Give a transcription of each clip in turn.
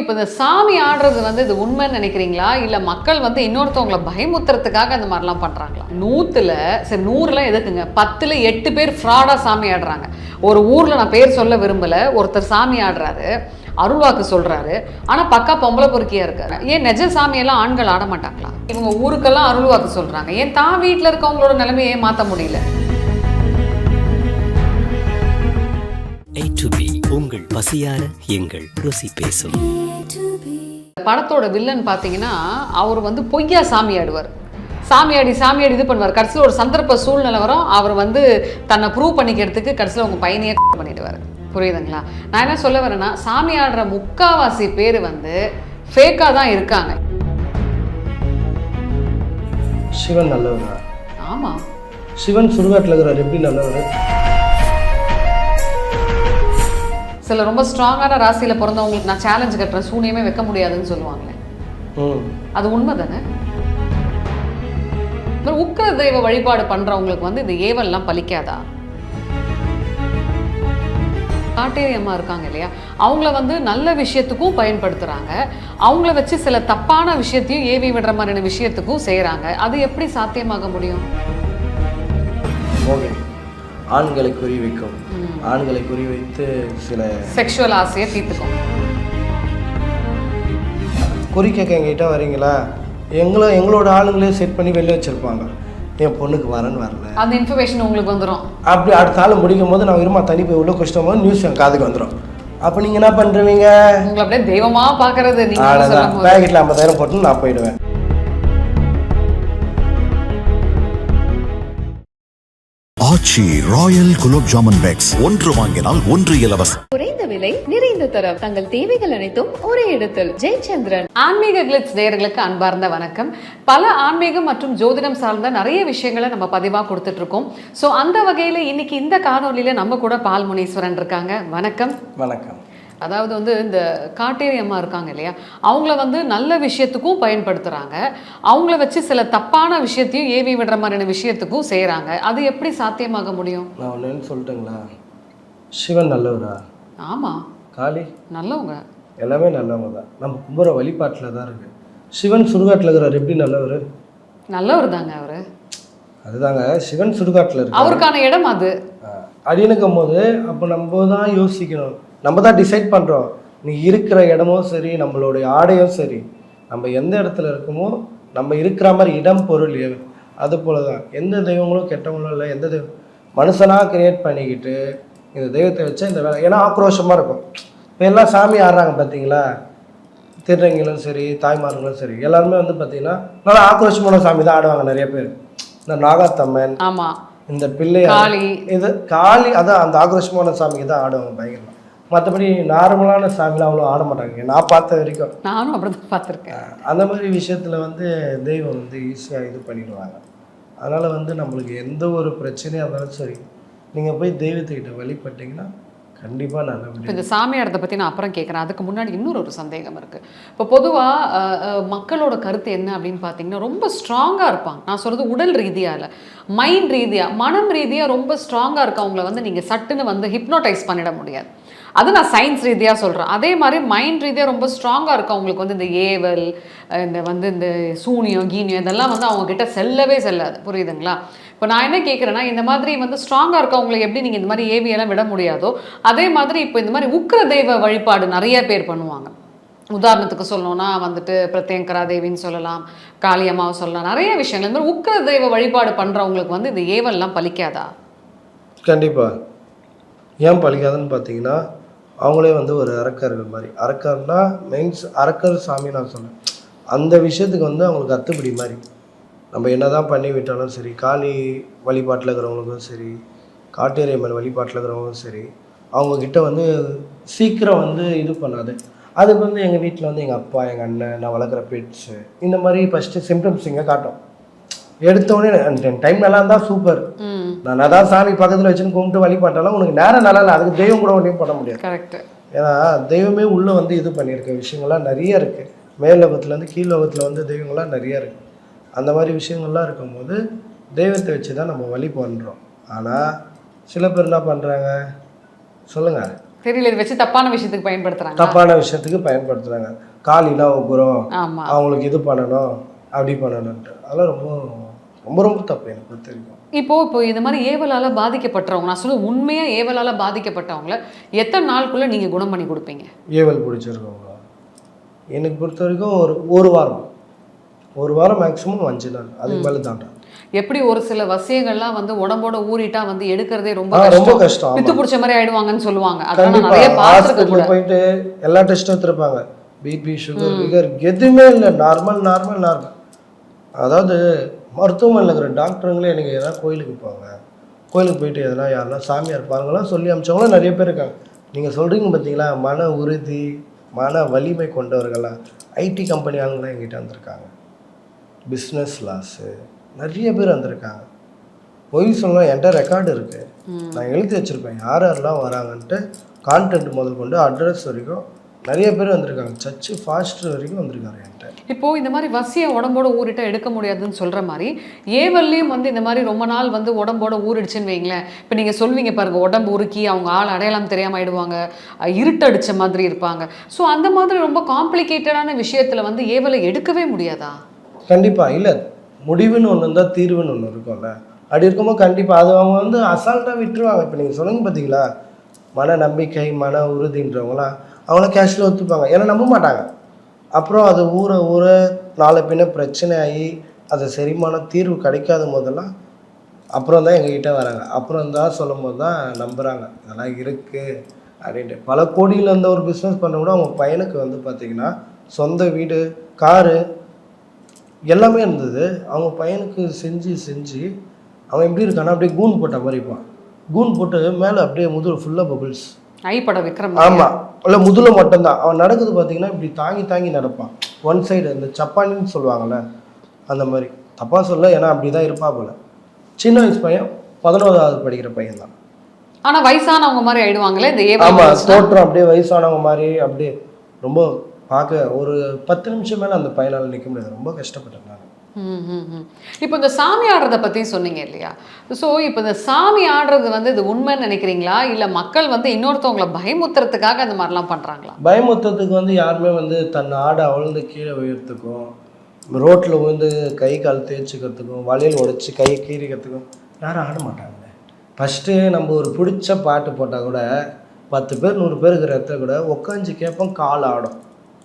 இப்போ இந்த சாமி ஆடுறது வந்து இது உண்மைன்னு நினைக்கிறீங்களா? இல்லை மக்கள் வந்து இன்னொருத்தவங்களை பயமுத்துறதுக்காக அந்த மாதிரிலாம் பண்றாங்களா? நூற்றுல சரி நூறுல எதுக்குங்க? பத்துல எட்டு பேர் ஃப்ராடாக சாமி ஆடுறாங்க. ஒரு ஊரில் நான் பேர் சொல்ல விரும்பல ஒருத்தர் சாமி ஆடுறாரு அருள்வாக்கு சொல்றாரு ஆனா பக்கா பொம்பளை பொறுக்கியா இருக்காரு. ஏன் நெஜ சாமியெல்லாம் ஆண்கள் ஆட மாட்டாங்களா? இவங்க ஊருக்கெல்லாம் அருள்வாக்கு சொல்றாங்க. ஏன் தான் வீட்டில் இருக்கவங்களோட நிலைமையை ஏன் மாற்ற முடியல? A to B உங்கள் பசியார எங்கள் ருசி பேசும். படத்தோட வில்லன் பார்த்தீங்கன்னா அவர் வந்து பொய்யா சாமி ஆடுவார். சாமியாடி சாமியாடி இது பண்ணுவார். கடைசியில் ஒரு சந்தர்ப்ப சூழ்நிலை வரும். அவர் வந்து தன்னை ப்ரூவ் பண்ணிக்கிறதுக்கு கடைசியில் உங்கள் பையனையே பண்ணிடுவார். புரியுதுங்களா? நான் என்ன சொல்ல வரேன்னா சாமி ஆடுற முக்காவாசி பேர் வந்து ஃபேக்காக தான் இருக்காங்க. சிவன் நல்லவர்? ஆமாம் சிவன் சுடுகாட்டில் இருக்கிறார். எப்படி நல்லவர்? சில ரொம்ப ஸ்ட்ராங்கான ராசியில் பிறந்தவங்களுக்கு நான் சேலஞ்ச் கட்டுறேன் சூனியமே வைக்க முடியாதுன்னு சொல்லுவாங்களே. அது உண்மை தானே உக்கிர தெய்வ வழிபாடு பண்றவங்களுக்கு வந்து இந்த ஏவல்லாம் பலிக்காதா? காட்டேரி அம்மா இருக்காங்க இல்லையா? அவங்கள வந்து நல்ல விஷயத்துக்கும் பயன்படுத்துறாங்க. அவங்கள வச்சு சில தப்பான விஷயத்தையும் ஏவி விடுற மாதிரியான விஷயத்துக்கும் செய்றாங்க. அது எப்படி சாத்தியமாக முடியும்? ஆண்களை குறிவைக்கும். ஆண்களை குறிவைத்து சில செக்ஷுவல் ஆசையை தீர்த்துக்கும் குறி கேட்க எங்ககிட்ட வரீங்களா? எங்களை எங்களோட ஆளுங்களே செட் பண்ணி வெளில வச்சுருப்பாங்க. என் பொண்ணுக்கு வரேன்னு வரல. அந்த இன்ஃபர்மேஷன் உங்களுக்கு வந்துடும் அப்படி அடுத்த ஆள் முடிக்கும் போது நான் இருமா தனி போய் உள்ள கஷ்டம் போது நியூஸ் என் காதுக்கு வந்துடும் அப்போ நீங்கள் என்ன பண்ணுறீங்க உங்களை அப்படியே தெய்வமா பாக்குறது நீங்க சொல்லும் அவ்வளோதான் போது பேக்கெட்டில் ஐம்பதாயிரம் போட்டு நான் போயிடுவேன். ஆச்சி ராயல் குலோப் ஜாமுன் பேக்ஸ் ஒன்று வாங்கினால் ஒன்று இலவசம். குறைந்த விலை நிறைந்த தரம். தங்கள் தேவைகள் அனைத்தும் ஒரே இடத்தில். ஜெயச்சந்திரன். ஆன்மீக கிளிட்ஸ் நேயர்களுக்கு அன்பார்ந்த வணக்கம். பல ஆன்மீகம் மற்றும் ஜோதிடம் சார்ந்த நிறைய விஷயங்களை நம்ம பதிவாக கொடுத்துட்டு இருக்கோம் ஸோ அந்த வகையில் இன்னைக்கு இந்த காணொலியில நம்ம கூட பால் முனீஸ்வரன் இருக்காங்க. வணக்கம். வணக்கம். அதாவது வந்து இந்த காட்டேரி அம்மா இருக்காங்க இல்லையா? அவங்கள வந்து நல்ல விஷயத்துக்கும் பயன்படுத்துகிறாங்க அவங்கள வச்சு சில தப்பான விஷயத்தையும் ஏவி விடுற மாதிரியான விஷயத்துக்கும் செய்கிறாங்க அது எப்படி சாத்தியமாக முடியும்? நான் ஒன்றுன்னு சொல்லட்டுங்களா? சிவன் நல்லவரா? ஆமாம் காளி? நல்லவங்க. எல்லாமே நல்லவங்க தான். நம்ம கும்புற வழிபாட்டில் தான் இருக்கு. சிவன் சுடுகாட்டில் இருக்கிறார். எப்படி நல்லவர்? நல்லவர் தாங்க அவர். அதுதாங்க. சிவன் சுடுகாட்டில் இருக்கு அவருக்கான இடம் அது. அப்படின்னுக்கும் போது அப்போ நம்ம தான் யோசிக்கணும். நம்ம தான் டிசைட் பண்ணுறோம் நீ இருக்கிற இடமும் சரி நம்மளுடைய ஆடையும் சரி நம்ம எந்த இடத்துல இருக்கோமோ நம்ம இருக்கிற மாதிரி இடம் பொருள் அது போல தான் எந்த தெய்வங்களும் கெட்டவங்களும் இல்லை. எந்த தெய்வம் மனுஷனாக கிரியேட் பண்ணிக்கிட்டு இந்த தெய்வத்தை வச்சா இந்த வேலை ஏன்னா ஆக்ரோஷமாக இருக்கும். இப்போ எல்லாம் சாமி ஆடுறாங்க பார்த்தீங்களா திருநங்கைகளும் சரி தாய்மார்களும் சரி எல்லாருமே வந்து பார்த்தீங்கன்னா நல்லா ஆக்ரோஷமான சாமி தான் ஆடுவாங்க நிறைய பேர். இந்த நாகாத்தம்மன் இந்த காளி. இது காளி அதான் அந்த ஆக்ரோஷமான சாமிக்கு தான் ஆடுவாங்க பயங்கரமாக மற்றபடி நார்மலான சாமிலாம் அவ்வளோ ஆட மாட்டாங்க. நான் பார்த்த வரைக்கும். நானும் அப்படிதான் பார்த்துருக்கேன். அந்த மாதிரி விஷயத்தில் வந்து தெய்வம் வந்து ஈஸியாக இது பண்ணிடுவாங்க. அதனால் வந்து நம்மளுக்கு எந்த ஒரு பிரச்சனையாக இருந்தாலும் சரி நீங்கள் போய் தெய்வத்துக்கிட்ட வழிபட்டீங்கன்னா கண்டிப்பாக இப்போ நல்லபடியாக இந்த சாமியாரத்தை பற்றி நான் அப்புறம் கேட்குறேன் அதுக்கு முன்னாடி இன்னொரு ஒரு சந்தேகம் இருக்குது இப்போ பொதுவாக மக்களோட கருத்து என்ன அப்படின்னு பார்த்தீங்கன்னா ரொம்ப ஸ்ட்ராங்காக இருப்பாங்க. நான் சொல்கிறது உடல் ரீதியாக இல்லை மைண்ட் ரீதியாக மனம் ரீதியாக ரொம்ப ஸ்ட்ராங்காக இருக்கவங்கள வந்து நீங்கள் சட்டுன்னு வந்து ஹிப்னோடைஸ் பண்ணிட முடியாது. அது நான் சயின்ஸ் ரீதியாக சொல்கிறேன் அதே மாதிரி மைண்ட் ரீதியாக ரொம்ப ஸ்ட்ராங்காக இருக்கவங்களுக்கு வந்து இந்த ஏவல் இந்த வந்து இந்த சூனியம் கீனியம் இதெல்லாம் வந்து அவங்கக்கிட்ட செல்லவே செல்லாது. புரியுதுங்களா? இப்போ நான் என்ன கேட்குறேன்னா இந்த மாதிரி வந்து ஸ்ட்ராங்காக இருக்கவங்களை எப்படி நீங்கள் இந்த மாதிரி ஏவியெல்லாம் விட முடியாதோ அதே மாதிரி இப்போ இந்த மாதிரி உக்கிர தெய்வ வழிபாடு நிறைய பேர் பண்ணுவாங்க. உதாரணத்துக்கு சொல்லணும்னா வந்துட்டு பிரத்யங்கரா தேவின்னு சொல்லலாம் காளியம்மாவை சொல்லலாம். நிறைய விஷயங்கள். இந்த மாதிரி உக்கிர தெய்வ வழிபாடு பண்ணுறவங்களுக்கு வந்து இந்த ஏவல்லாம் பலிக்காதா? கண்டிப்பாக ஏன் பலிக்காதுன்னு பார்த்தீங்கன்னா அவங்களே வந்து ஒரு அரக்கர்கள் மாதிரி. அரக்கர்னா மெயின்ஸ் அரக்கர் சாமி நான் சொன்னேன். அந்த விஷயத்துக்கு வந்து அவங்களுக்கு அத்துப்படி மாதிரி. நம்ம என்ன தான் பண்ணி விட்டாலும் சரி காளி வழிபாட்டில் இருக்கிறவங்களுக்கும் சரி காட்டேரியம்மன் வழிபாட்டில் இருக்கிறவங்களும் சரி அவங்கக்கிட்ட வந்து சீக்கிரம் வந்து இது பண்ணாது. அதுக்கு வந்து எங்கள் வீட்டில் வந்து எங்கள் அப்பா எங்கள் அண்ணன் நான் வளர்க்குற பெட்ஸு இந்த மாதிரி ஃபஸ்ட்டு சிம்டம்ஸ் இங்கே காட்டும். எடுத்தோடனே டைம் நல்லா இருந்தால் சூப்பர் நான் அதான் சாமி பக்கத்தில் வச்சுன்னு கும்பிட்டு வழிபட்டாலும் உனக்கு நேரம் நல்லா இல்லை அதுக்கு தெய்வம் கூட ஒன்றையும் பண்ண முடியாது. கரெக்ட் ஏன்னா தெய்வமே உள்ளே வந்து இது பண்ணியிருக்க விஷயங்கள்லாம் நிறைய இருக்குது மேல்லோகத்துலேருந்து கீழ்லோகத்தில் வந்து தெய்வங்கள்லாம் நிறைய இருக்குது அந்த மாதிரி விஷயங்கள்லாம் இருக்கும்போது தெய்வத்தை வச்சு தான் நம்ம வழி பண்ணுறோம் ஆனால் சில பேர் என்ன பண்ணுறாங்க சொல்லுங்கள் தெரியல இது வச்சு தப்பான விஷயத்துக்கு பயன்படுத்துறாங்க தப்பான விஷயத்துக்கு பயன்படுத்துகிறாங்க காலினா உக்குறோம் அவங்களுக்கு இது பண்ணணும் அப்படி பண்ணணுன்ட்டு அதெல்லாம் ரொம்ப ரொம்ப ரொம்ப தப்பு எனக்கு பொறுத்த வரைக்கும். இப்போ இப்போ இந்த மாதிரி ஏவலால பாதிக்கப்பட்டவங்க நான் சொல்ல உண்மையா ஏவலால பாதிக்கப்பட்டவங்கள எத்தனை நாளுக்குள்ள நீங்க குணம் பண்ணி கொடுப்பீங்க? ஏவல் பிடிச்சிருக்கவங்க எனக்கு பொறுத்த வரைக்கும் ஒரு ஒரு வாரம். ஒரு வாரம் மேக்ஸிமம் அஞ்சு நாள். அதுக்கு மேலே தாண்டா. எப்படி ஒரு சில வசியங்கள்லாம் வந்து உடம்போட ஊறிட்டா வந்து எடுக்கிறதே ரொம்ப ரொம்ப கஷ்டம். பித்து பிடிச்ச மாதிரி ஆயிடுவாங்கன்னு சொல்லுவாங்க. அதெல்லாம் நிறைய பார்த்துருக்க கூட. ஹாஸ்பிட்டல் போயிட்டு எல்லா டெஸ்ட்டும் எடுத்துருப்பாங்க. பிபி சுகர் விகர் எதுவுமே இல்லை. நார்மல் நார்மல் நார்மல் அதாவது மருத்துவமனையில் இருக்கிற டாக்டருங்களே நீங்கள் எதாவது கோயிலுக்கு போங்க. கோயிலுக்கு போயிட்டு எதனா யாருன்னா சாமியார் பாருங்களாம் சொல்லி அமிச்சவங்களும் நிறைய பேர் இருக்காங்க. நீங்கள் சொல்கிறீங்க பார்த்தீங்களா? மன உறுதி மன வலிமை கொண்டவர்களாம் ஐடி கம்பெனி ஆளுங்களாம் எங்கிட்ட வந்திருக்காங்க. பிஸ்னஸ் லாஸு நிறைய பேர் வந்திருக்காங்க. பொய் சொல்லலாம் என்கிட்ட ரெக்கார்டு இருக்குது நான் எழுதி வச்சுருப்பேன். யார் யாரெல்லாம் வராங்கன்ட்டு கான்டென்ட் முதல் கொண்டு அட்ரஸ் வரைக்கும் நிறைய பேர் வந்திருக்காங்க. சர்ச்சு ஃபாஸ்டர் வரைக்கும் வந்திருக்காங்க என்கிட்ட. இப்போ இந்த மாதிரி வசிய உடம்போட ஊறிட்டா எடுக்க முடியாதுன்னு சொல்ற மாதிரி ஏவல்லையும் வந்து இந்த மாதிரி ரொம்ப நாள் வந்து உடம்போட ஊறிடுச்சுன்னு வைங்களேன். இப்போ நீங்க சொல்வீங்க பாருங்க உடம்பு உருக்கி அவங்க ஆள் அடையாளம் தெரியாம ஆயிடுவாங்க இருட்டடிச்ச மாதிரி இருப்பாங்க. ஸோ அந்த மாதிரி ரொம்ப காம்ப்ளிகேட்டடான விஷயத்துல வந்து ஏவலை எடுக்கவே முடியாதா? கண்டிப்பாக இல்லை முடிவுன்னு ஒன்று இருந்தால் தீர்வுன்னு ஒன்று இருக்கும்ல. அப்படி இருக்கும்போது கண்டிப்பாக அது அவங்க வந்து அசால்ட்டாக விட்டுருவாங்க. இப்போ நீங்கள் சொன்னீங்க பார்த்தீங்களா மன நம்பிக்கை மன உறுதின்றவங்களாம் அவங்களும் கேஷில் ஒத்துப்பாங்க. ஏன்னா நம்ப மாட்டாங்க. அப்புறம் அது ஊற ஊற நாளை பின்ன பிரச்சனை ஆகி அது செரிமான தீர்வு கிடைக்காத போதெல்லாம் அப்புறம் தான் எங்ககிட்ட வராங்க. அப்புறம் தான் சொல்லும் போது தான் நம்புகிறாங்க அதெல்லாம் இருக்குது அப்படின்ட்டு. பல கோடியில் இருந்த ஒரு பிஸ்னஸ் பண்ண கூட அவங்க பையனுக்கு வந்து பார்த்திங்கன்னா சொந்த வீடு காரு எல்லாமே இருந்தது. அவங்க பையனுக்கு செஞ்சு செஞ்சு அவன் எப்படி இருக்கான்னா அப்படியே கூன் போட்ட மாதிரி இருப்பான். கூன் போட்டு மேலே அப்படியே முதுகு ஃபுல்லாக பபுள்ஸ் ஐப்பட விக்ரம் ஆமாம் இல்லை முதுல மட்டும்தான். அவன் நடக்குது பார்த்தீங்கன்னா இப்படி தாங்கி தாங்கி நடப்பான். ஒன் சைடு இந்த சப்பானின்னு சொல்லுவாங்கள்ல அந்த மாதிரி. தப்பாக சொல்ல ஏன்னா அப்படி தான் இருப்பா போல. சின்ன வயசு பையன் பதினோராவது படிக்கிற பையன் தான் ஆனா வயசானவங்க மாதிரி ஆயிடுவாங்களே இந்த ஆமாம் வந்துச்சுன்னா. தோற்றம் அப்படியே வயசானவங்க மாதிரி அப்படியே ரொம்ப பார்க்க ஒரு பத்து நிமிஷம் மேலே அந்த பையனால் நிற்க முடியாது. ரொம்ப கஷ்டப்பட்டேன். இப்போ இந்த சாமி ஆடுறத பற்றி சொன்னீங்க இல்லையா? ஸோ இப்போ இந்த சாமி ஆடுறது வந்து இது உண்மைன்னு நினைக்கிறீங்களா? இல்லை மக்கள் வந்து இன்னொருத்தவங்களை பயமுத்துறதுக்காக அந்த மாதிரிலாம் பண்ணுறாங்களா பயமுத்துறதுக்கு வந்து யாருமே வந்து தன் ஆடை அவிழ்ந்து கீழே உயர்த்துக்கும் ரோட்டில் விழுந்து கை கால் தேய்ச்சிக்கிறதுக்கும் வளையல் உடைச்சி கை கீறிக்கிறதுக்கும் யாரும் ஆட மாட்டாங்க. ஃபஸ்ட்டு நம்ம ஒரு பிடிச்ச பாட்டு போட்டால் கூட பத்து பேர் நூறு பேர் இருக்கிற இடத்துல கூட உட்காந்து கேட்போம் கால் ஆடும்.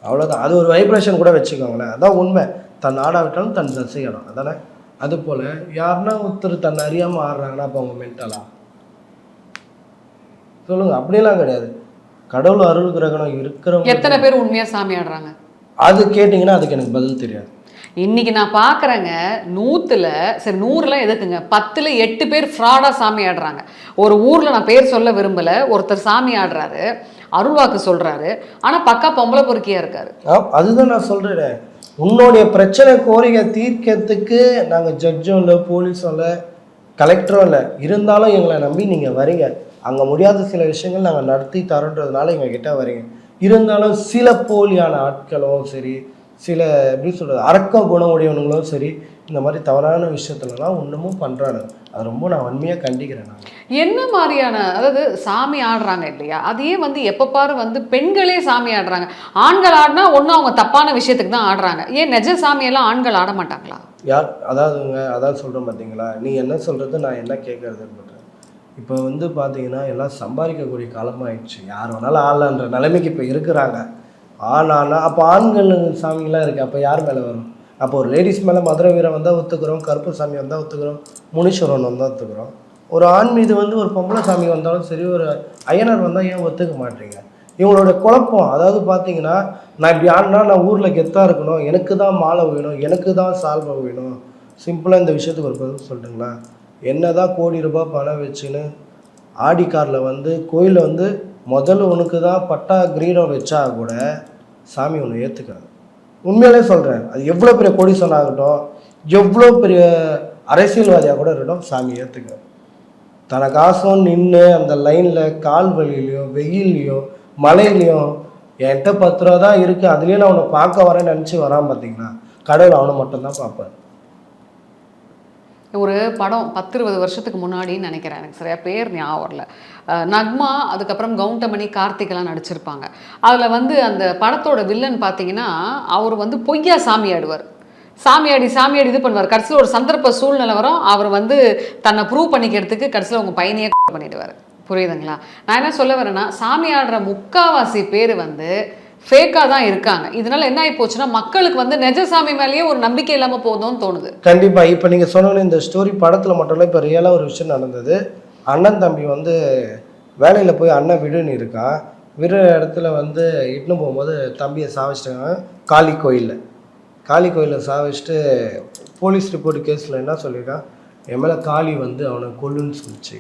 அவ்வளோதான் அது ஒரு வைப்ரேஷன் கூட வச்சுக்கோங்களேன். அதான் உண்மை. தன் ஆடாவிட்டாலும் தன் ஆடும் அதானே? அதுபோல் யாருன்னா ஒருத்தர் தன்னை அறியாமல் ஆடுறாங்கன்னா அப்போ அவங்க மென்டலா சொல்லுங்கள் அப்படியெல்லாம் கிடையாது. கடவுள் அருள் கிரகணம் இருக்கிறவங்க எத்தனை பேர் உண்மையா சாமி ஆடுறாங்க? அது கேட்டிங்கன்னா அதுக்கு எனக்கு பதில் தெரியாது. இன்னைக்கு நான் பார்க்குறேங்க நூற்றுல சரி நூறுலாம் எதுக்குங்க? பத்தில் எட்டு பேர் ஃப்ராடாக சாமி ஆடுறாங்க. ஒரு ஊரில் நான் பேர் சொல்ல விரும்பலை ஒருத்தர் சாமி ஆடுறாரு அருள்வாக்கு சொல்கிறாரு ஆனால் பக்கா பொம்பளை பொறுக்கியாக இருக்காரு. அதுதான் நான் சொல்கிறேன் உன்னுடைய பிரச்சனை கோரிக்கை தீர்க்கிறதுக்கு நாங்கள் ஜட்ஜும் இல்லை போலீஸும் இல்லை கலெக்டரும் இல்லை இருந்தாலும் எங்களை நம்பி நீங்கள் வரீங்க. அங்கே முடியாத சில விஷயங்கள் நாங்கள் நடத்தி தரோன்றதுனால எங்கள்கிட்ட வரீங்க. இருந்தாலும் சில போலியான ஆட்களும் சரி சில எப்படி சொல்கிறது அரக்க குணம் உடையவனுங்களும் சரி இந்த மாதிரி தவறான விஷயத்துலலாம் இன்னமும் பண்ணுறாங்க அது ரொம்ப நான் வன்மையாக கண்டிக்கிறேன் நான். என்ன மாதிரியான அதாவது சாமி ஆடுறாங்க இல்லையா? அதையே வந்து எப்போ பாரு வந்து பெண்களே சாமி ஆடுறாங்க. ஆண்கள் ஆடினா ஒன்றும் அவங்க தப்பான விஷயத்துக்கு தான் ஆடுறாங்க. ஏன் நிஜ சாமியெல்லாம் ஆண்கள் ஆட மாட்டாங்களா? யார் அதாவதுங்க அதான் சொல்கிறேன் பார்த்தீங்களா நீ என்ன சொல்கிறது நான் என்ன கேட்குறதுன்னு சொல்கிறேன் இப்போ வந்து பார்த்தீங்கன்னா எல்லாம் சம்பாதிக்கக்கூடிய காலமாயிடுச்சு. யார் வேணாலும் ஆளன்ற நிலைமைக்கு இப்போ இருக்கிறாங்க. ஆனானா அப்போ ஆண்கள் சாமிங்களாம் இருக்குது அப்போ யார் மேலே வரும்? அப்போ ஒரு லேடிஸ் மேலே மதுரை வீரன் வந்தால் ஒத்துக்கிறோம் கருப்பு சாமி வந்தால் ஒத்துக்கிறோம் முனீஸ்வரன் வந்தால் ஒத்துக்கிறோம். ஒரு ஆண் மீது வந்து ஒரு பொம்பளை சாமி வந்தாலும் சரி ஒரு ஐயனார் வந்தால் ஏன் ஒத்துக்க மாட்டீங்க? இவங்களோட குழப்பம் அதாவது பார்த்தீங்கன்னா நான் இப்படி ஆடினா நான் ஊரில் கெத்தாக இருக்கணும் எனக்கு தான் மாலை வேணும் எனக்கு தான் சால்வை வேணும். சிம்பிளாக இந்த விஷயத்துக்கு ஒரு பதில் சொல்லிட்டுங்களா? என்ன தான் கோடி ரூபாய் பணம் வச்சுன்னு ஆடி காரில் வந்து கோயிலில் வந்து முதல்ல உனக்கு தான் பட்டா கிரீடம் வச்சா கூட சாமி ஒன்று ஏற்றுக்காது உண்மையிலே சொல்கிறேன் அது எவ்வளோ பெரிய கோடீஸ்வரன் ஆகட்டும் எவ்வளோ பெரிய அரசியல்வாதியாக கூட இருக்கட்டும் சாமி ஏற்றுக்க தன காசும் நின்று அந்த லைனில் கால் வலியிலையும் வெயில்லையோ மழையிலையும் என்கிட்ட பத்து ரூபா தான் இருக்குது அதுலேயும் நான் உன்னை பார்க்க வரேன்னு நினச்சி வரான் பார்த்தீங்கன்னா கடவுள் அவனை மட்டும்தான் பார்ப்பார். ஒரு படம் பத்து இருபது வருஷத்துக்கு முன்னாடின்னு நினைக்கிறேன். எனக்கு சரியா பேர் ஞாபகம் வரல. நக்மா அதுக்கப்புறம் கவுண்டமணி கார்த்திகெல்லாம் நடிச்சிருப்பாங்க. அதில் வந்து அந்த படத்தோட வில்லன் பார்த்தீங்கன்னா அவர் வந்து பொய்யா சாமி ஆடுவார் சாமியாடி சாமியாடி இது பண்ணுவார். கடைசியில் ஒரு சந்தர்ப்ப சூழ்நிலை வரும். அவர் வந்து தன்னை ப்ரூவ் பண்ணிக்கிறதுக்கு கடைசியில் உங்கள் பையனையே பண்ணிடுவார். புரியுதுங்களா? நான் என்ன சொல்ல வரேன்னா சாமி ஆடுற முக்காவாசி பேர் வந்து ஃபேக்காக தான் இருக்காங்க. இதனால என்ன ஆகி போச்சுன்னா மக்களுக்கு வந்து நெஜசாமி மேலேயே ஒரு நம்பிக்கை இல்லாமல் போதும்னு தோணுது. கண்டிப்பாக இப்போ நீங்கள் சொன்ன இந்த ஸ்டோரி படத்தில் மட்டும் இல்லை இப்போ ரியலாக ஒரு விஷயம் நடந்தது. அண்ணன் தம்பி வந்து வேலையில் போய் அண்ணன் விடுன்னு இருக்கான். விடுற இடத்துல வந்து இட்டுன்னு போகும்போது தம்பியை சாவிச்சிட்டாங்க. காளி கோயிலில். காளி கோயிலில் சாவிச்சிட்டு போலீஸ் ரிப்போர்ட் கேஸில் என்ன சொல்லியிருக்கான்? என் மேலே காளி வந்து அவனை கொல்லுன்னு சொல்லிச்சு.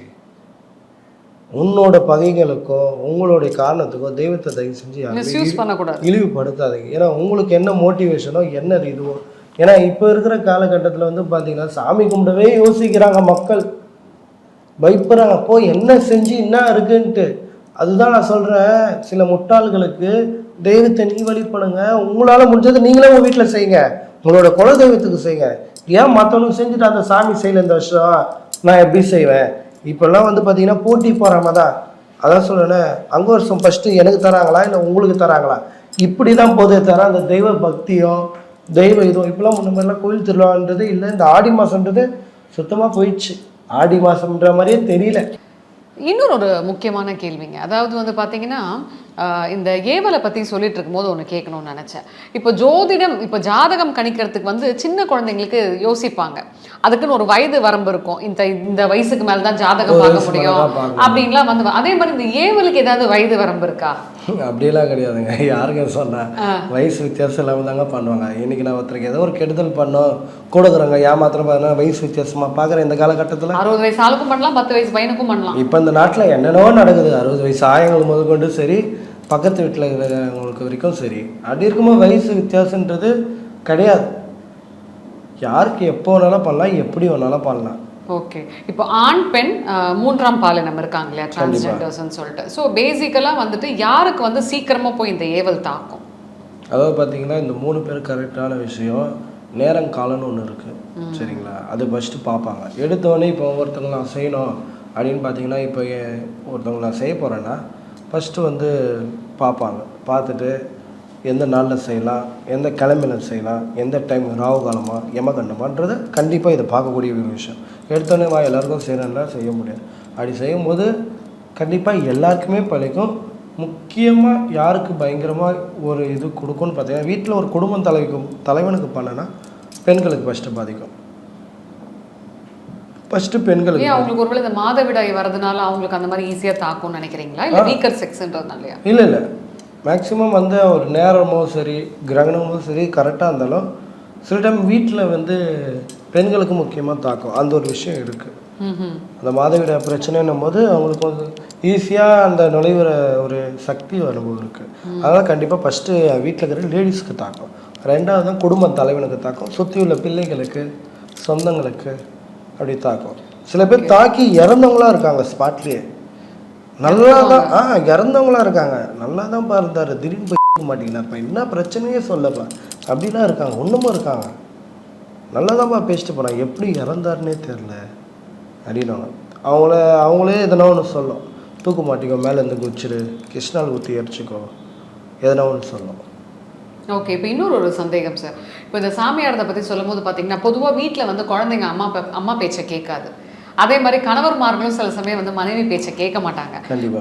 உன்னோட பகைகளுக்கோ உங்களுடைய காரணத்துக்கோ தெய்வத்தை தயவு செஞ்சு இழிவுபடுத்தாதீங்க. ஏன்னா உங்களுக்கு என்ன மோட்டிவேஷனோ என்ன இதுவோ. ஏன்னா இப்போ இருக்கிற காலகட்டத்தில் வந்து பார்த்தீங்கன்னா சாமி கும்பிடவே யோசிக்கிறாங்க மக்கள். பயப்படுறாங்க அப்போ என்ன செஞ்சு என்ன இருக்குன்ட்டு. அதுதான் நான் சொல்கிறேன் சில முட்டாள்களுக்கு தெய்வத்தை நீ வழிபடுங்க. உங்களால் முடிஞ்சது நீங்களே உங்கள் வீட்டில் செய்யுங்க. உங்களோட குல தெய்வத்துக்கு செய்யுங்க. ஏன் மற்றவனுக்கு செஞ்சுட்டு அந்த சாமி செய்யல இந்த வருஷம்? நான் எப்படி செய்வேன்? இப்போல்லாம் வந்து பார்த்தீங்கன்னா போட்டி போகிறாம தான் அதான் சொல்லணும் அங்கே வருஷம் ஃபஸ்ட்டு எனக்கு தராங்களா இல்லை உங்களுக்கு தராங்களா? இப்படி தான் போதே தர அந்த தெய்வ பக்தியும் தெய்வ இதுவும் இப்போலாம் முன்ன மாதிரிலாம் கோயில் திருவிழான்றது இல்லை இந்த ஆடி மாதன்றது சுத்தமாக போயிடுச்சு. ஆடி மாதம்ன்ற மாதிரியே தெரியல. இன்னொரு ஒரு முக்கியமான கேள்விங்க. அதாவது வந்து பார்த்தீங்கன்னா இந்த ஏவலை பற்றி சொல்லிட்டு இருக்கும்போது ஒன்று கேட்கணும்னு நினச்சேன். இப்போ ஜோதிடம் இப்போ ஜாதகம் கணிக்கிறதுக்கு வந்து சின்ன குழந்தைங்களுக்கு யோசிப்பாங்க. அதுக்குன்னு ஒரு வயது வரம்பு இருக்கும். இந்த இந்த வயசுக்கு மேலே தான் ஜாதகம் பார்க்க முடியும். அப்படின்லாம் வந்து அதே மாதிரி இந்த ஏவலுக்கு ஏதாவது வயது வரம்பு இருக்கா? அப்படியெல்லாம் கிடையாதுங்க. யாருங்க சொன்னா வயசு வித்தியாசம் இல்லாமல் தாங்க பண்ணுவாங்க. இன்னைக்கு நான் ஒருத்தருக்கு ஏதோ ஒரு கெடுதல் பண்ணோம் கொடுக்குறோங்க ஏமாத்திரம் பார்த்தா வயசு வித்தியாசமா பார்க்குறேன் இந்த காலகட்டத்தில். அறுபது வயசு ஆளுக்கும் பண்ணலாம் பத்து வயசு பையனுக்கும் பண்ணலாம். இப்போ இந்த நாட்டில் என்னென்னவோ நடக்குது. அறுபது வயசு ஆயங்கள் முதற்கொண்டு சரி பக்கத்து வீட்டில் இருக்கிறவங்களுக்கு வரைக்கும் சரி. அப்படி இருக்கும்போது வயசு வித்தியாசன்றது கிடையாது. யாருக்கு எப்போ வேணாலும் பண்ணலாம் எப்படி வேணாலும் பண்ணலாம். ஓகே இப்போ ஆண் பெண் மூன்றாம் பாலினம் இருக்காங்க இல்லையா? டிரான்ஸ்ஜெண்டர்ஸ்னு சொல்லிட்டு. ஸோ பேசிக்கலாக வந்துட்டு யாருக்கு வந்து சீக்கிரமாக போய் இந்த ஏவல் தாக்கும்? அதாவது பார்த்தீங்கன்னா இந்த மூணு பேர் கரெக்டான விஷயம் நேரங்காலம்னு ஒன்று இருக்குது சரிங்களா? அது ஃபஸ்ட்டு பார்ப்பாங்க எடுத்தோடனே இப்போ ஒருத்தவங்க நான் செய்யணும் அப்படின்னு பார்த்தீங்கன்னா இப்போ ஒருத்தவங்க நான் செய்ய போகிறேன்னா ஃபஸ்ட்டு வந்து பார்ப்பாங்க பார்த்துட்டு எந்த நாளில் செய்யலாம் எந்த கிழமையில செய்யலாம் எந்த டைம் ராவு காலமா யமகண்டமான்றது கண்டிப்பாக இதை பார்க்கக்கூடிய ஒரு விஷயம். எடுத்தோடனே வா எல்லாருக்கும் செய்கிறேன்னா செய்ய முடியாது. அப்படி செய்யும்போது கண்டிப்பாக எல்லாருக்குமே பழிக்கும். முக்கியமாக யாருக்கு பயங்கரமாக ஒரு இது கொடுக்கும்னு பார்த்தீங்கன்னா வீட்டில் ஒரு குடும்பம் தலைவிக்கு தலைவனுக்கு பண்ணனா பெண்களுக்கு ஃபஸ்ட்டு பாதிக்கும். ஃபஸ்ட்டு பெண்களுக்கு அவங்களுக்கு ஒருவேளை இந்த மாதவிடாய் வரதுனால அவங்களுக்கு அந்த மாதிரி ஈஸியாக தாக்கும்னு நினைக்கிறீங்களா? இல்லை வீக்கர் செக்ஸ்ன்றதுனாலயா இல்லை இல்லை. மேக்ஸிமம் வந்து ஒரு நேரமோ சரி கிரகணமோ சரி கரெக்டாக இருந்தாலும் சில டைம் வீட்டில் வந்து பெண்களுக்கு முக்கியமாக தாக்கும். அந்த ஒரு விஷயம் இருக்குது அந்த மாதவிட பிரச்சனைன்னும் போது அவங்களுக்கு வந்து ஈஸியாக அந்த நுழைவுற ஒரு சக்தி அனுபவம் இருக்குது அதனால் கண்டிப்பாக ஃபஸ்ட்டு வீட்டில் இருக்கிற லேடிஸ்க்கு தாக்கும். ரெண்டாவது தான் குடும்ப தலைவனுக்கு தாக்கும். சுற்றி உள்ள பிள்ளைகளுக்கு சொந்தங்களுக்கு அப்படி தாக்கும். சில பேர் தாக்கி இறந்தவங்களாம் இருக்காங்க ஸ்பாட்லேயே நல்லா தான் ஆ இறந்தவங்களாம் இருக்காங்க. நல்லா தான் இருந்தார் திடீர்னு போய் மாட்டேங்கிறாப்பா என்ன பிரச்சனையே சொல்லப்பா. அப்படிலாம் இருக்காங்க ஒன்றுமும் இருக்காங்க. நல்லா தான்ப்பா பேசிட்டு போனாங்க எப்படி இறந்தாருன்னே தெரில அப்படின்னாங்க அவங்கள அவங்களே எதனா ஒன்று சொல்லும். தூக்க மாட்டிக்கோ மேலேருந்து குச்சிரு கிருஷ்ணால் ஊற்றி எரிச்சிக்கோ. எதனா ஒன்று சொல்லும். ஓகே இப்போ இன்னொரு ஒரு சந்தேகம் சார் இப்போ இந்த சாமியாரத்தை பற்றி சொல்லும்போது பார்த்தீங்கன்னா பொதுவாக வீட்டில் வந்து குழந்தைங்க அம்மா அம்மா பேச்சை கேட்காது. அதே மாதிரி கணவர்மார்களும் சில சமயம் வந்து மனைவி பேச்சை கேட்க மாட்டாங்க.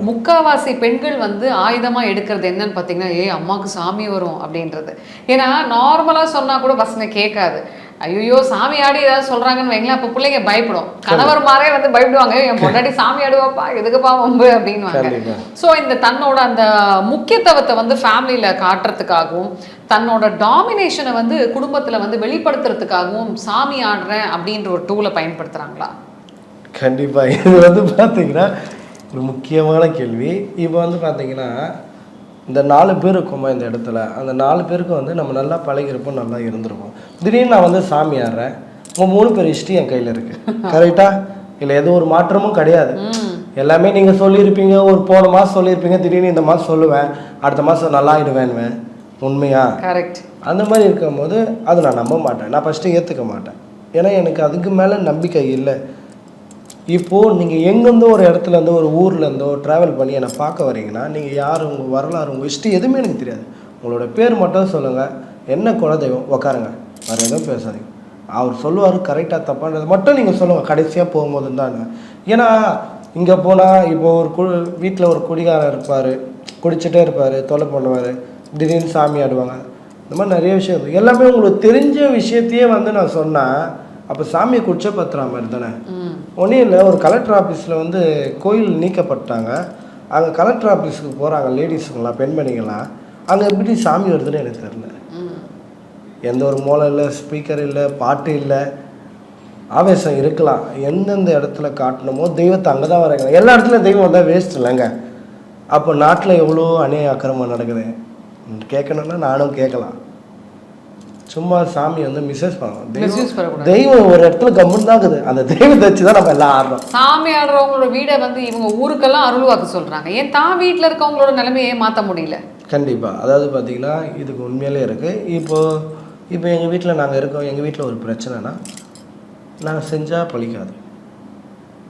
முக்காவாசி பெண்கள் வந்து ஆயுதமா எடுக்கிறது என்னன்னு பார்த்தீங்கன்னா ஏய் அம்மாவுக்கு சாமி வரும் அப்படின்றது. ஏன்னா நார்மலா சொன்னா கூட பசங்க கேட்காது. ஐயோ சாமி ஆடி ஏதாவது சொல்றாங்கன்னு வைங்களேன் அப்போ பிள்ளைங்க பயப்படும். கணவர் மாரே வந்து பயப்படுவாங்க "ஏய், என் பொண்டாட்டி சாமி ஆடுவாப்பா எதுக்குப்பா வம்பு? அப்படின்வாங்க. ஸோ இந்த தன்னோட அந்த முக்கியத்துவத்தை வந்து ஃபேமிலியில் காட்டுறதுக்காகவும் தன்னோட டாமினேஷனை வந்து குடும்பத்தில் வந்து வெளிப்படுத்துறதுக்காகவும் சாமி ஆடுறேன் அப்படின்ற ஒரு டூலை பயன்படுத்துகிறாங்களா கண்டிப்பாக இது வந்து பார்த்தீங்கன்னா ஒரு முக்கியமான கேள்வி. இப்போ வந்து பார்த்தீங்கன்னா இந்த நாலு பேர் இருக்கோமா இந்த இடத்துல அந்த நாலு பேருக்கு வந்து நம்ம நல்லா பழகிறப்போ நல்லா இருந்திருப்போம். திடீர்னு நான் வந்து சாமி ஆடுறேன். உங்கள் மூணு பேர் ஹிஸ்ட்ரி என் கையில் இருக்குது கரெக்டாக இல்லை எதுவும் ஒரு மாற்றமும் கிடையாது. எல்லாமே நீங்கள் சொல்லியிருப்பீங்க. ஒரு போன மாதம் சொல்லியிருப்பீங்க. திடீர்னு இந்த மாதம் சொல்லுவேன். அடுத்த மாதம் நல்லா ஆயிடுவேன்வேன் உண்மையா? கரெக்ட் அந்த மாதிரி இருக்கும்போது அதை நான் நம்ப மாட்டேன். நான் ஃபஸ்ட்டு ஏற்றுக்க மாட்டேன். ஏன்னா எனக்கு அதுக்கு மேலே நம்பிக்கை இல்லை. இப்போது நீங்கள் எங்கேருந்தோ ஒரு இடத்துலேருந்தோ ஒரு ஊர்லேருந்தோ ட்ராவல் பண்ணி என்னை பார்க்க வரீங்கன்னா நீங்கள் யார் உங்கள் வரலாறு உங்கள் ஹிஸ்ட்ரி எதுவுமே எனக்கு தெரியாது. உங்களோட பேர் மட்டும் சொல்லுங்கள் என்ன குலதெய்வம் உக்காருங்க. வேறு எதுவும் பேசாதீங்க. அவர் சொல்லுவார் கரெக்டாக தப்பான்றது மட்டும் நீங்கள் சொல்லுங்கள் கடைசியாக போகும்போது தாங்க ஏன்னா இங்கே போனால் இப்போ ஒரு கு வீட்டில் ஒரு குடிகாரன் இருப்பார். குடிச்சிட்டே இருப்பார் தொலை பண்ணுவார். திடீர்னு சாமி ஆடுவாங்க. இந்த மாதிரி நிறைய விஷயம் இருக்குது எல்லாமே உங்களுக்கு தெரிஞ்ச விஷயத்தையே வந்து நான் சொன்னால் அப்போ சாமியை குடிச்ச பத்துறா மாதிரி தானே? ஒன்றும் இல்லை ஒரு கலெக்டர் ஆஃபீஸில் வந்து கோயில் நீக்கப்பட்டாங்க. அங்கே கலெக்டர் ஆஃபீஸுக்கு போகிறாங்க லேடிஸுங்களாம் பெண்மணிங்களாம். அங்கே எப்படி சாமி வருதுன்னு எனக்கு தெரியல. ம். எந்த ஒரு மூளை இல்லை ஸ்பீக்கர் இல்லை பாட்டு இல்லை. ஆவேசம் இருக்கலாம். எந்தெந்த இடத்துல காட்டணுமோ தெய்வத்தை அங்கே தான் வரைக்கணும் எல்லா இடத்துலையும் தெய்வம் வந்தால் வேஸ்ட் இல்லைங்க. அப்போ நாட்டில் எவ்வளோ அநியாய அக்கிரமம் நடக்குது? கேட்கணுன்னா நானும் கேட்கலாம். சும்மா சாமி வந்து மிஸ்ஸஸ் பண்ணுவோம் Misuse தெய்வம் ஒரு இடத்துல கம்முன்னு தான் இருக்குது. அந்த தெய்வத்தை வச்சு தான் நம்ம எல்லாம் ஆடுறோம். சாமி ஆடுறவங்களோட வீடை வந்து இவங்க ஊருக்கெல்லாம் அருள்வாக்கு சொல்றாங்க. ஏன் தான் வீட்டில் இருக்கவங்களோட நிலைமையை மாற்ற முடியல? கண்டிப்பாக அதாவது பார்த்தீங்கன்னா இதுக்கு உண்மையிலே இருக்குது இப்போது இப்போ எங்கள் வீட்டில் நாங்கள் இருக்கோம். எங்கள் வீட்டில் ஒரு பிரச்சனைனா நான் செஞ்சால் பழிக்காது.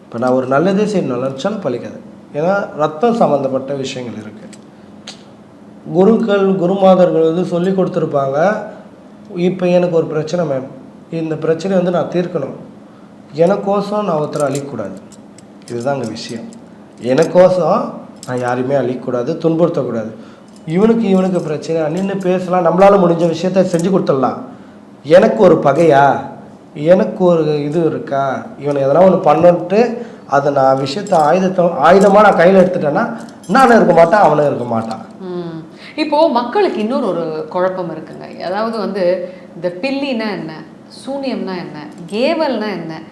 இப்போ நான் ஒரு நல்லதே செய்யணும். நினச்சாலும் பழிக்காது. ஏன்னா ரத்தம் சம்மந்தப்பட்ட விஷயங்கள் இருக்குது குருக்கள் குருமாதர்கள் வந்து சொல்லி கொடுத்துருப்பாங்க. இப்போ எனக்கு ஒரு பிரச்சனை மேம் இந்த பிரச்சனையை வந்து நான் தீர்க்கணும். எனக்கோசம் நான் ஒருத்தரை அழிக்கக்கூடாது. இதுதான் அங்கே விஷயம். எனக்கோசம் நான் யாரையுமே அழிக்கக்கூடாது துன்புறுத்தக்கூடாது. இவனுக்கு இவனுக்கு பிரச்சனை நின்று பேசலாம். நம்மளால் முடிஞ்ச விஷயத்த செஞ்சு கொடுத்துடலாம். எனக்கு ஒரு பகையா? எனக்கு ஒரு இது இருக்கா? இவனை எதனா ஒன்று பண்ணன்ட்டு அதை நான் விஷயத்த ஆயுதத்தை ஆயுதமாக நான் கையில் எடுத்துட்டேன்னா நானும் இருக்க மாட்டேன் அவனும் இருக்க மாட்டான். ம். இப்போ மக்களுக்கு இன்னொரு ஒரு குழப்பம் இருக்குங்க. அதாவது வந்து இந்த பில்லினா என்ன? சூனியம்னா என்ன? ஏவல்னா என்ன?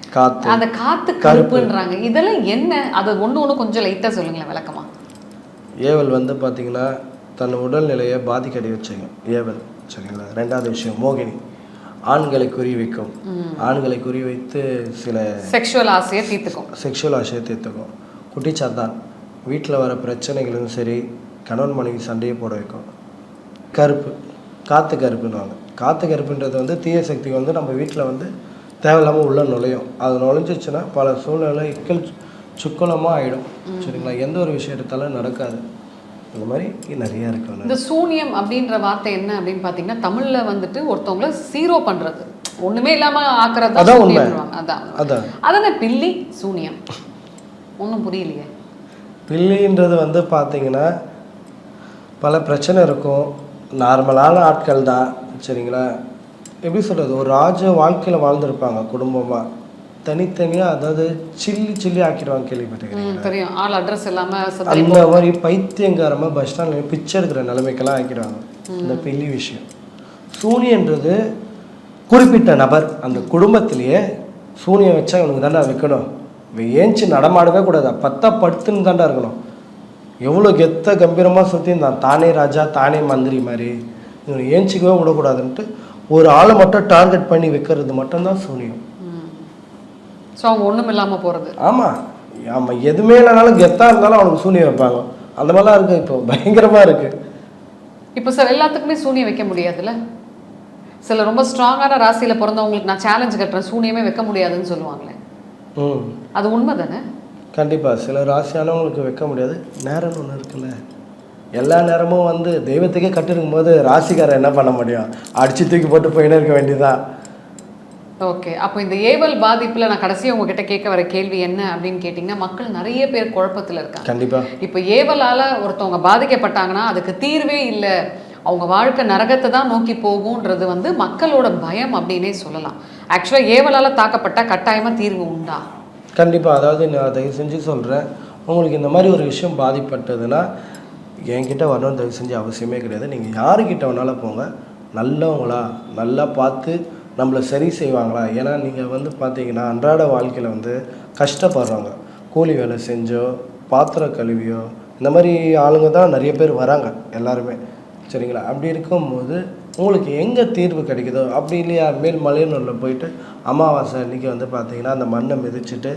அந்த காத்து கருப்புன்றாங்க. இதெல்லாம் என்ன? அது ஒண்ணு ஒண்ணு கொஞ்சம் லைட்டா சொல்லுங்களேன் விளக்கமா. ஏவல் வந்து பார்த்தீங்கன்னா தன் உடல்நிலையை பாதிக்கடைய வச்சுக்கும் ஏவல் சரிங்களா? ரெண்டாவது விஷயம் மோகினி. ஆண்களை குறி வைக்கும் ஆண்களை குறி வைத்து சில செக்ஷுவல் ஆசையை தீர்த்துக்கும். செக்ஷுவல் ஆசையை தீர்த்துக்கும். குட்டிச்சாத்தான். வீட்டில் வர பிரச்சனைகளும் சரி கணவன் மனைவி சண்டையை போட வைக்கும். கருப்பு காற்று கருப்புன்னுவாங்க காற்று கருப்புன்றது வந்து தீய சக்தி வந்து நம்ம வீட்டில் வந்து தேவையில்லாமல் உள்ள நுழையும். அது நுழைஞ்சிச்சுன்னா பல சூழ்நிலை இக்கல் சுக்குலமாக ஆகிடும் சரிங்களா? எந்த ஒரு விஷயம் எடுத்தாலும் நடக்காது. இந்த மாதிரி நிறைய இருக்கு இந்த சூனியம் அப்படின்ற வார்த்தை என்ன அப்படின்னு பாத்தீங்கன்னா தமிழ்ல வந்துட்டு ஒருத்தவங்கள சீரோ பண்றது. ஒண்ணுமே இல்லாம ஆக்குறது அதான் உண்மை. அதான் அதான். அதானே பில்லி சூனியம். ஒண்ணும் புரியலையே. பில்லின்றது வந்து பார்த்தீங்கன்னா பல பிரச்சனை இருக்கும். நார்மலான ஆட்கள் தான் சரிங்களா? எப்படி சொல்கிறது ஒரு ராஜ வாழ்க்கையில் வாழ்ந்திருப்பாங்க குடும்பமாக தனித்தனியாக அதாவது சில்லி சில்லி ஆக்கிடுவாங்க கேள்விப்பட்டிருக்கீங்க ம், தெரியும். ஆள் அட்ரஸ் இல்லாம சத்தம் அந்த மாதிரி பைத்தியங்காரமாக பஸ் ஸ்டாண்டில் பிச்சை எடுக்கிற நிலைமைக்கெல்லாம் ஆக்கிடுவாங்க. இந்த பில்லி விஷயம். சூனியன்றது குறிப்பிட்ட நபர் அந்த குடும்பத்திலேயே சூனியம் வச்சா இவனுக்கு தாண்டா வைக்கணும். ஏஞ்சி நடமாடவே கூடாது. பத்தா படுத்துன்னு தாண்டா இருக்கணும். எவ்வளோ கெத்த கம்பீரமாக சுற்றி இருந்தான் தானே ராஜா தானே மந்திரி மாதிரி இவனை ஏஞ்சிக்கவே விடக்கூடாதுன்ட்டு ஒரு ஆளை மட்டும் டார்கெட் பண்ணி வைக்கிறது மட்டும்தான் சூனியம். ஸோ அவங்க ஒண்ணும் இல்லாம போறது. ஆமாம் ஆமாம் எதுவுமே இல்லைனாலும் கெத்தாக இருந்தாலும் அவனுக்கு சூனியம் வைப்பாங்க. அந்த மாதிரிலாம் இருக்குது இப்போ பயங்கரமாக இருக்குது இப்போ சார் எல்லாத்துக்குமே சூனியம் வைக்க முடியாதுல்ல? சில ரொம்ப ஸ்ட்ராங்கான ராசியில பிறந்தவங்களுக்கு நான் சேலஞ்ச் கட்டுறேன் சூனியமே வைக்க முடியாதுன்னு சொல்லுவாங்களே. ம். அது உண்மை தானே கண்டிப்பாக சில ராசியானவங்களுக்கு வைக்க முடியாது. நேரம்னு ஒன்று இருக்குல்ல. எல்லா நேரமும் வந்து தெய்வத்துக்கே கட்டிருக்கும் போது ராசிக்காரன் என்ன பண்ண முடியும்? அடிச்சு தூக்கி போட்டு போயினே இருக்க வேண்டியதுதான். ஓகே. அப்போ இந்த ஏவல் பாதிப்புல நான் கடைசியா உங்ககிட்ட கேட்க வர கேள்வி என்ன அப்படின்னு கேட்டிங்கன்னா மக்கள் நிறைய பேர் குழப்பத்துல இருக்காங்க. கண்டிப்பாக இப்போ ஏவலால ஒருத்தவங்க பாதிக்கப்பட்டாங்கன்னா அதுக்கு தீர்வே இல்லை. அவங்க வாழ்க்கை நரகத்தை தான் நோக்கி போகும்ன்றது வந்து மக்களோட பயம் அப்படின்னே சொல்லலாம். ஆக்சுவலாக ஏவலால தாக்கப்பட்டா கட்டாயமா தீர்வு உண்டா? கண்டிப்பாக அதாவது நான் தயவு செஞ்சு சொல்கிறேன் உங்களுக்கு இந்த மாதிரி ஒரு விஷயம் பாதிப்பட்டதுன்னா என்கிட்ட வரணும்னு தயவு செஞ்சு அவசியமே கிடையாது. நீங்கள் யாருக்கிட்ட வேணாலும் போங்க. நல்லவங்களா நல்லா பார்த்து நம்மளை சரி செய்வாங்களா? ஏன்னா நீங்கள் வந்து பார்த்தீங்கன்னா அன்றாட வாழ்க்கையில் வந்து கஷ்டப்படுறவங்க. கூலி வேலை செஞ்சோ பாத்திரம் கழுவியோ இந்த மாதிரி ஆளுங்க தான் நிறைய பேர் வராங்க எல்லாருமே. சரிங்களா? அப்படி இருக்கும்போது உங்களுக்கு எங்கே தீர்வு கிடைக்குதோ அப்படி இல்லையா? மேல் மலையனூரில் போயிட்டு அமாவாசை அன்றைக்கி வந்து பார்த்தீங்கன்னா அந்த மண்ணை மிதிச்சிட்டு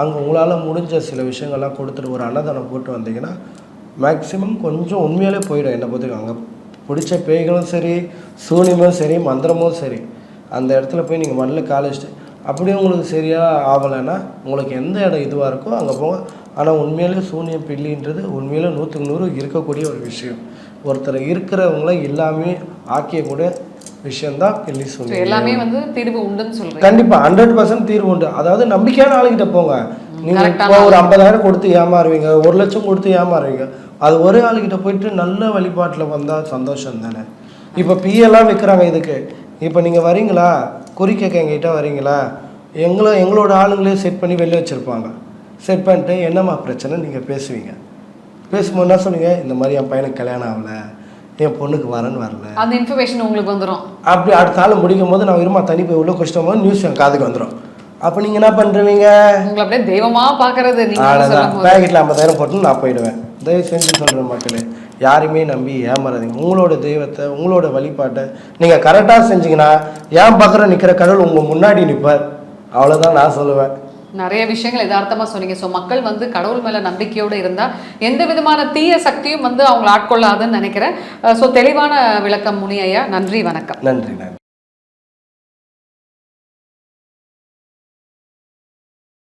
அங்கே உங்களால் முடிஞ்ச சில விஷயங்கள்லாம் கொடுத்துட்டு ஒரு அன்னதானம் போட்டு வந்தீங்கன்னா மேக்ஸிமம் கொஞ்சம் உண்மையாலே போயிடும். என்னை பொறுத்தவரைக்கும் அங்கே பிடிச்ச பேய்களும் சரி சூனியமும் சரி மந்திரமும் சரி அந்த இடத்துல போய் நீங்கள் மண்ணில் காலை அப்படியே உங்களுக்கு சரியாக ஆகலைன்னா உங்களுக்கு எந்த இடம் இதுவாக இருக்கோ அங்கே போங்க. ஆனால் உண்மையிலே சூனியம் பில்லின்றது உண்மையிலே நூற்றுக்கு நூறு இருக்கக்கூடிய ஒரு விஷயம். ஒருத்தர் இருக்கிறவங்கள எல்லாமே ஆக்கியக்கூடிய விஷயம்தான் So, சூனியம் எல்லாமே வந்து தீர்வு உண்டுன்னு சொல்றீங்க. கண்டிப்பா ஹண்ட்ரட் பர்சன்ட் தீர்வு உண்டு. அதாவது நம்பிக்கையான ஆளுகிட்ட போங்க. நீங்க இப்போ ஒரு ஐம்பதாயிரம் கொடுத்து ஏமாறுவீங்க ஒரு லட்சம் கொடுத்து ஏமாறுவீங்க. அது ஒரே ஆளுகிட்ட போயிட்டு நல்ல வழிபாட்டில் வந்தால் சந்தோஷம் தானே இப்போ பிஎல்லாம் வைக்கிறாங்க இதுக்கு. இப்போ நீங்கள் வரீங்களா? குறி கேட்க எங்ககிட்ட வரீங்களா? எங்களை எங்களோட ஆளுங்களே செட் பண்ணி வெளில வச்சுருப்பாங்க. செட் பண்ணிட்டு என்னம்மா பிரச்சனை? நீங்கள் பேசுவீங்க. பேசும்போது என்ன சொன்னீங்க இந்த மாதிரி என் பையனுக்கு கல்யாணம் ஆகலை. என் பொண்ணுக்கு வரன்னு வரல. அந்த இன்ஃபர்மேஷன் உங்களுக்கு வந்துரும். அப்படி அடுத்த ஆள் முடிக்கும் போது நான் இருமா தனி போய் உள்ள குடிச்சிட்ட போது நியூஸ் என் காதுக்கு வந்துடும் அப்போ நீங்கள் என்ன பண்ணுறீங்க உங்களை அப்படியே தெய்வமா பாக்குறது நீங்க அவ்வளோதான் சொல்லும் போது பேக்கெட்டில் ஐம்பதாயிரம் போட்டு நான் போயிடுவேன். தயவு செஞ்சு சொல்கிற மக்களே யாரையுமே நம்பி ஏமாறாதீங்க. உங்களோட தெய்வத்தை உங்களோட வழிபாட்டை நீங்கள் கரெக்டாக செஞ்சீங்கன்னா ஏன் பக்கம் நிற்கிற கடவுள் உங்கள் முன்னாடி நிற்பார் அவ்வளோதான் நான் சொல்லுவேன். நிறைய விஷயங்கள் யதார்த்தமா சொன்னீங்க. ஸோ மக்கள் வந்து கடவுள் மேல நம்பிக்கையோட இருந்தா எந்த விதமான தீய சக்தியும் வந்து அவங்களை ஆட்கொள்ளாதுன்னு நினைக்கிறேன். Uh, ஸோ தெளிவான விளக்கம் முனி ஐயா நன்றி வணக்கம். நன்றி நன்றி.